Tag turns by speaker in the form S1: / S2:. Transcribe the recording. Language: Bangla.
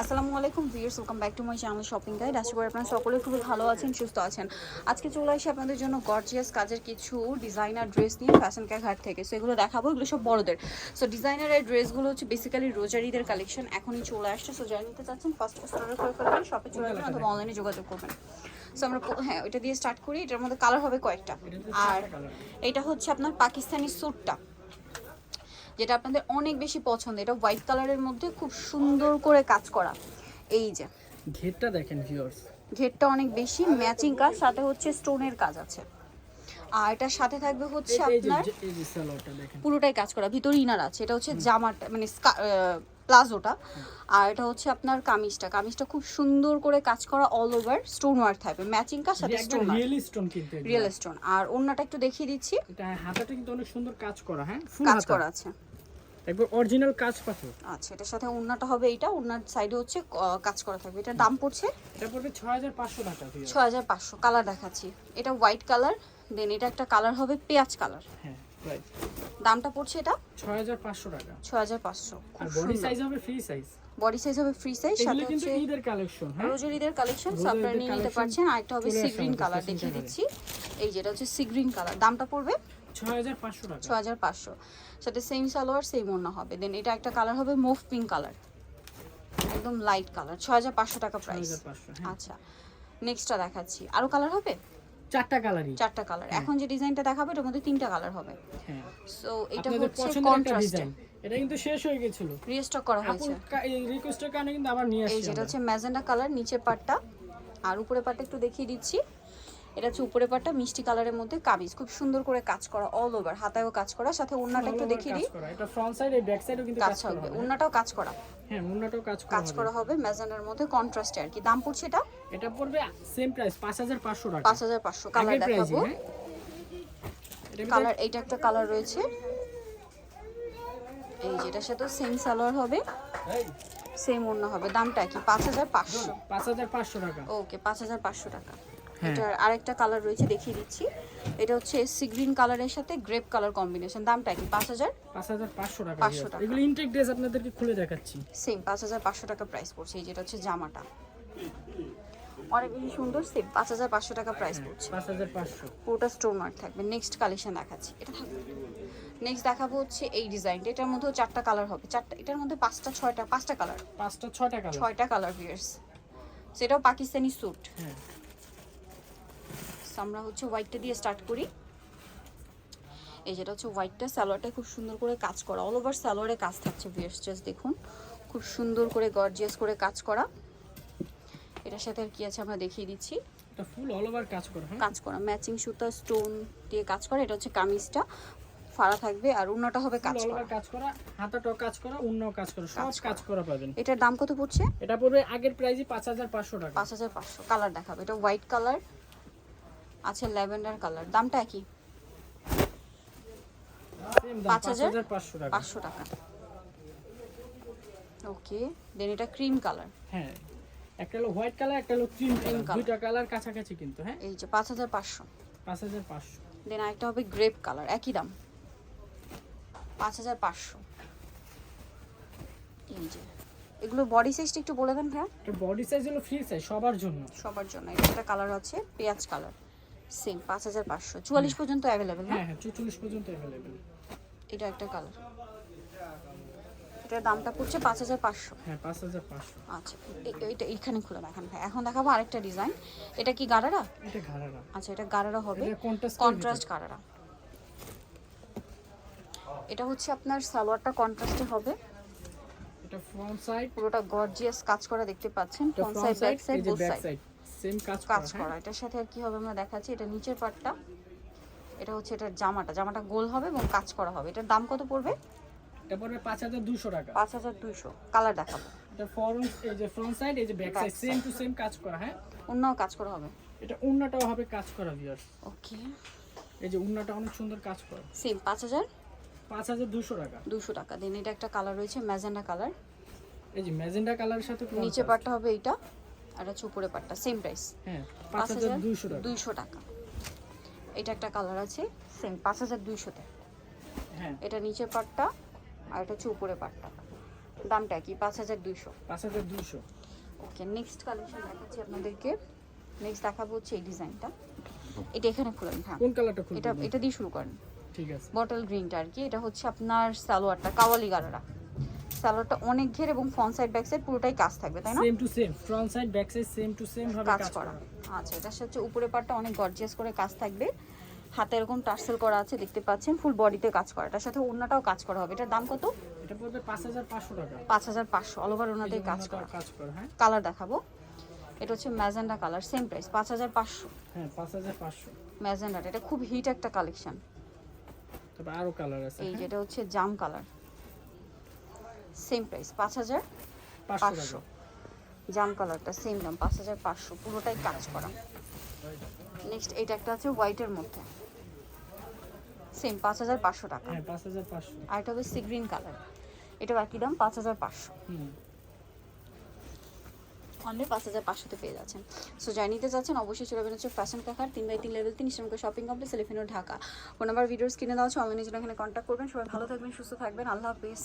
S1: আসসালামু আলাইকুম viewers welcome back to my channel shopping guide আশা করি আপনারা সকলে খুবই ভালো আছেন সুস্থ আছেন। আজকে চলে আসি আপনাদের জন্য গর্জিয়াস কাজের কিছু ডিজাইনার ড্রেস নিয়ে ফ্যাশন কে ঘাট থেকে। সো এগুলো দেখাবো এগুলো সব বড়দের। সো ডিজাইনারের ড্রেসগুলো হচ্ছে বেসিক্যালি রোজারিদের কালেকশন এখনই চলে আসছে। সো যারা নিতে চাচ্ছেন ফার্স্ট অর্ডার করে ফেলবেন শপে চলে যাবেন অথবা অনলাইনে যোগাযোগ করবেন। সো আমরা হ্যাঁ ওইটা দিয়ে স্টার্ট করি। এটার মধ্যে কালার হবে কয়েকটা। আর এটা হচ্ছে আপনার পাকিস্তানি স্যুটটা যেটা আপনাদের অনেক বেশি পছন্দ এটা হোয়াইট কালারের মধ্যে খুব সুন্দর করে কাজ করা। এই যে।
S2: ঘেরটা দেখেন ভিউয়ার্স
S1: ঘেরটা অনেক বেশি ম্যাচিং কাজ সাথে হচ্ছে স্টোনের কাজ আছে। আর এটার সাথে থাকবে হচ্ছে আপনার পুরোটাই কাজ করা ভিতরে ইনার আছে এটা হচ্ছে জামাটা মানে প্লাজোটা। আর এটা হচ্ছে আপনার কামিজটা কামিজটা খুব সুন্দর করে কাজ করা অল ওভার স্টোন ওয়ার্ক থাকবে ম্যাচিং কাজ সাথে স্টোন
S2: রিয়েল স্টোন কিন্তু।
S1: রিয়েল স্টোন আর অন্যটা একটু দেখিয়ে দিচ্ছি।
S2: এটা হাতাটা কিন্তু অনেক সুন্দর কাজ করা হ্যাঁ?
S1: কাজ করা আছে।
S2: একবার অরিজিনাল কাজ পাথর।
S1: আচ্ছা এটার সাথে ওন্নাটা হবে এইটা ওন্নার সাইডে হচ্ছে কাজ করা থাকবে। এটার দাম পড়ছে?
S2: এটা পড়বে 6500 টাকা ভিউয়ার্স
S1: ছ হাজার পাঁচশো কালার দেখাচ্ছি। এটা হোয়াইট কালার দেন এটা একটা কালার হবে পেঁয়াজ কালার
S2: হ্যাঁ রাইট
S1: দামটা পড়ছে এটা?
S2: 6500 টাকা।
S1: ছ হাজার পাঁচশো
S2: আর বডি সাইজ হবে ফ্রি সাইজ
S1: বডি সাইজ হবে ফ্রি সাইজ সাথে হচ্ছে
S2: ঈদের কালেকশন হ্যাঁ?
S1: রোজরিদের কালেকশন
S2: রোজের
S1: আপনারা
S2: ঈদের
S1: নিয়ে নিতে পারছেন। আর একটা হবে সি গ্রিন কালার দেখিয়ে দিচ্ছি। এই যেটা হচ্ছে সি গ্রিন কালার দামটা পড়বে
S2: 6500
S1: হাজার পাঁচশো সাথে সেম সালোয়ার সেম হবে। দেন এটা একটা কালার হবে মুভ পিঙ্ক কালার একদম লাইট কালার ছ হাজার পাঁচশো টাকা প্রাইস
S2: 6500 হ্যাঁ।
S1: আচ্ছা নেক্সটটা দেখাচ্ছি। আরও কালার হবে?
S2: চারটা কালারই
S1: চারটা কালার এখন যে ডিজাইনটা দেখাবো এটার মধ্যে তিনটা কালার হবে।
S2: হ্যাঁ।
S1: সো এটা হচ্ছে কন্ট্রাস্ট
S2: এটা কিন্তু শেষ হয়ে
S1: রিস্টক করা হয়েছে।
S2: এই রিকোয়েস্টের কারণে কিন্তু আবার নিয়ে
S1: এই যেটা হচ্ছে ম্যাজেন্ডা কালার নিচের পাটটা আর উপরে পাটটা একটু দেখিয়ে দিচ্ছি। এটা হচ্ছে উপরে পাটটা মিষ্টি কালারের মধ্যে কামিজ। খুব সুন্দর করে কাজ করা অল ওভার হাতায়ও কাজ করা। সাথে ওড়নাটা একটু দেখিয়ে দিই।
S2: এটা ফ্রন্ট সাইড এই ব্যাক সাইডেও কিন্তু
S1: কাজ
S2: হবে
S1: ওড়নাটাও কাজ করা।
S2: হ্যাঁ মুন্নাটাও কাজ করা
S1: কাজ। করা হবে ম্যাজেন্ডার মধ্যে কন্ট্রাস্টে আর কি। দাম পড়ছে এটা?
S2: এটা পড়বে সেম প্রাইস 5500 টাকা।
S1: পাঁচ হাজার পাঁচশো কালার দেখাবো।
S2: হ্যাঁ।
S1: কালার এইটা একটা কালার রয়েছে। এই যেটার সাথে সেম সালোয়ার হবে। সেম ওড়না হবে দামটা কি পাঁচ হাজার পাঁচশো।
S2: 5500 টাকা।
S1: ওকে পাঁচ হাজার পাঁচশো টাকা। এটার আরেকটা কালার রয়েছে দেখিয়ে দিচ্ছি। এটা হচ্ছে সি গ্রিন কালারের সাথে গ্রেপ কালার কম্বিনেশন দামটা কি? পাঁচ হাজার?
S2: 5500 টাকা
S1: 500 টাকা।
S2: এগুলো ইনটেক ড্রেস আপনাদেরকে খুলে দেখাচ্ছি।
S1: সেম হাজার পাঁচশো টাকা প্রাইস পড়ছে। এই যেটা হচ্ছে জামাটা। অনেক বেশি সুন্দর সেম পাঁচ হাজার পাঁচশো টাকা প্রাইস পড়ছে।
S2: 5500
S1: পুরোটা স্টোন মার্ক থাকবে। নেক্সট কালেকশন দেখাচ্ছি। এটা থাকবে নেক্সট দেখাবো হচ্ছে এই ডিজাইনটা এটার মধ্যেও চারটা কালার হবে। চারটা এটার মধ্যে পাঁচটা ছয়টা পাঁচটা কালার
S2: পাঁচটা ছয়টা কালার
S1: ছয়টা কালার ভিয়ার্স সেটাও পাকিস্তানি স্যুট
S2: হ্যাঁ।
S1: আমরা হচ্ছে হোয়াইটটা দিয়ে স্টার্ট করি। এই যেটা হচ্ছে হোয়াইটটা সালোয়ারটা খুব সুন্দর করে কাজ করা। অল ওভার সালোয়ারে কাজ থাকছে ভিয়ার্স জাস্ট দেখুন। খুব সুন্দর করে গর্জিয়াস করে কাজ করা। এটার সাথে আর কি আছে আমরা দেখিয়ে দিচ্ছি।
S2: এটা ফুল অল ওভার কাজ করা হ্যাঁ?
S1: কাজ করা। ম্যাচিং সুতা স্টোন দিয়ে কাজ করা। এটা হচ্ছে কামিজটা। ফাড়া থাকবে আর উন্নাটা হবে কাজ
S2: অল
S1: করা।
S2: ওভার কাজ করা হাতাটাও কাজ করা অন্যও কাজ করা সব কাজ করা। পাবেন।
S1: এটার দাম কত পড়ছে?
S2: এটা পড়বে আগের প্রাইসই 5500 টাকা।
S1: পাঁচ হাজার পাঁচশো। কালার দেখাবে। এটা হোয়াইট কালার আছে ল্যাভেন্ডার কালার। দামটা কি পাঁচ হাজার?
S2: 5500 টাকা।
S1: পাঁচশো টাকা। ওকে দেন এটা ক্রিম কালার
S2: হ্যাঁ একটা হলো হোয়াইট কালার একটা হলো ক্রিম কালার
S1: colour।
S2: দুইটা কালার কাছাকাছি কিন্তু হ্যাঁ?
S1: এই যে পাঁচ হাজার পাঁচশো।
S2: 5500
S1: দেন আরেকটা হবে গ্রেপ কালার একই দাম। পাঁচ হাজার পাঁচশো। এই যে এগুলো বডি সাইজটা একটু বলে দেন ভাইয়া।
S2: বডি সাইজ হলো ফ্রি সাইজ সবার জন্য।
S1: সবার জন্য এটা কালার আছে পেঁয়াজ কালার সেম পাঁচ হাজার পাঁচশো। চুয়াল্লিশ পর্যন্ত অ্যাভেলেবেল
S2: হ্যাঁ
S1: হ্যাঁ
S2: চুয়াল্লিশ পর্যন্ত অ্যাভেলেবেল
S1: এটা একটা কালার এটার দামটা পড়ছে পাঁচ হাজার পাঁচশো।
S2: হ্যাঁ পাঁচ
S1: হাজার পাঁচশো। আচ্ছা এটা এইখানে খুলে দেখান ভাই। এখন দেখাবো আরেকটা ডিজাইন এটা কি গারারা?
S2: এটা গারারা।
S1: আচ্ছা এটা গারারা হবে।
S2: কন্ট্রাস্ট
S1: গারারা। এটা হচ্ছে আপনার সালোয়ারটা কন্ট্রাস্টে হবে।
S2: এটা ফ্রন্ট সাইড
S1: পুরোটা গর্জিয়াস কাজ করা দেখতে পাচ্ছেন। Front side back side both side
S2: same কাজ
S1: কাজ
S2: করা হ্যাঁ?
S1: এটার সাথে আর কি হবে আমরা দেখাচ্ছি। এটা নিচের পার্টটা এটা হচ্ছে এটার জামাটা। জামাটা গোল হবে এবং কাজ করা হবে। এটার দাম কত পড়বে?
S2: এটা পড়বে 5200 টাকা।
S1: পাঁচ হাজার দুইশো কালার দেখাবো।
S2: এটা ফরন এই যে ফ্রন্ট সাইড এই যে back side same to same কাজ করা হ্যাঁ?
S1: অন্যও কাজ করা হবে।
S2: এটা উন্নাটাও হবে কাজ করা ভিউয়ার্স
S1: ওকে
S2: এই যে উন্নাটা অনেক সুন্দর কাজ করা।
S1: সেম পাঁচ হাজার?
S2: 5200 টাকা।
S1: দুশো টাকা। দেন এটা একটা কালার রয়েছে ম্যাজেন্ডা কালার
S2: এই যে ম্যাজেন্ডা কালারের সাথে
S1: নিচে পাটটা হবে এইটা। আর হচ্ছে উপরে পাটটা সেম প্রাইস
S2: হ্যাঁ
S1: পাঁচ হাজার
S2: 5200 টাকা।
S1: দুইশো টাকা। এটা একটা কালার আছে সেম পাঁচ হাজার দুইশোতে
S2: হ্যাঁ।
S1: এটা নিচের পাটটা আর এটা হচ্ছে উপরে পাটটা। দামটা কি? পাঁচ হাজার দুইশো।
S2: পাঁচ হাজার দুইশো।
S1: ওকে নেক্সট কালেকশন দেখাচ্ছি আপনাদেরকে। নেক্সট দেখাবো হচ্ছে এই ডিজাইনটা এটা এখানে খুলেন হ্যাঁ।
S2: কোন কালারটা খুলবো
S1: এটা এটা দিয়ে শুরু করেন।
S2: ঠিক আছে।
S1: বটল গ্রিনটা আর কি। এটা হচ্ছে আপনার সালোয়ারটা কাওয়ালি গারারা সালোয়ারটা অনেক ঘের এবং ফ্রন্ট সাইড ব্যাক সাইড পুরোটাই কাজ থাকবে তাই না?
S2: Same to same front side back side same to same ভাবে
S1: কাজ করা। আচ্ছা এটার সাথে উপরে পাটটা অনেক গর্জিয়াস করে কাজ থাকবে। হাতে এরকম টার্সেল করা আছে দেখতে পাচ্ছেন ফুল বডিতে কাজ করা। এটার সাথে ওড়নাটাও কাজ করা হবে। এটার দাম কত?
S2: এটা পড়বে পাঁচ হাজার পাঁচশো টাকা।
S1: পাঁচ হাজার পাঁচশো অল ওভার
S2: যে
S1: কাজ করা।
S2: কাজ করা হ্যাঁ।
S1: কালার দেখাবো। এটা হচ্ছে ম্যাজেন্ডা কালার সেম প্রাইস পাঁচ হাজার পাঁচশো।
S2: হ্যাঁ পাঁচ হাজার পাঁচশো।
S1: ম্যাজেন্ডাটা এটা খুব হিট একটা কালেকশন
S2: তবে আরও কালার আছে
S1: এই
S2: হ্যাঁ?
S1: যেটা হচ্ছে জাম কালার সেম প্রাইস পাঁচ হাজার
S2: পাঁচশো
S1: জাম কালারটা সেম দাম পাঁচ হাজার পাঁচশো পুরোটাই কাজ করা। নেক্সট এটা একটা আছে হোয়াইটের মধ্যে। সেম পাঁচ হাজার পাঁচশো টাকা।
S2: হ্যাঁ পাঁচ হাজার পাঁচশো।
S1: আর এটা হবে সি গ্রিন কালার এটা একই দাম পাঁচ হাজার পাঁচশো।
S2: হুম।
S1: অনলি পাঁচ হাজার পাঁচশোতে পেয়ে যাচ্ছেন। সো যাই নিতে যাচ্ছেন অবশ্যই চলে যাবেন হচ্ছে ফ্যাশন কাকার তিন বাই তিন লেভেল তিন ইসলামকে শপিং কমপ্লেক্স এলিফিনো ঢাকা ফোন নাম্বার ভিডিওস কিনে দেওয়া হচ্ছে অনলাইনে জন্য এখানে কন্ট্যাক্ট করবেন। সবাই ভালো থাকবেন সুস্থ থাকবেন। আল্লাহ হাফিজ।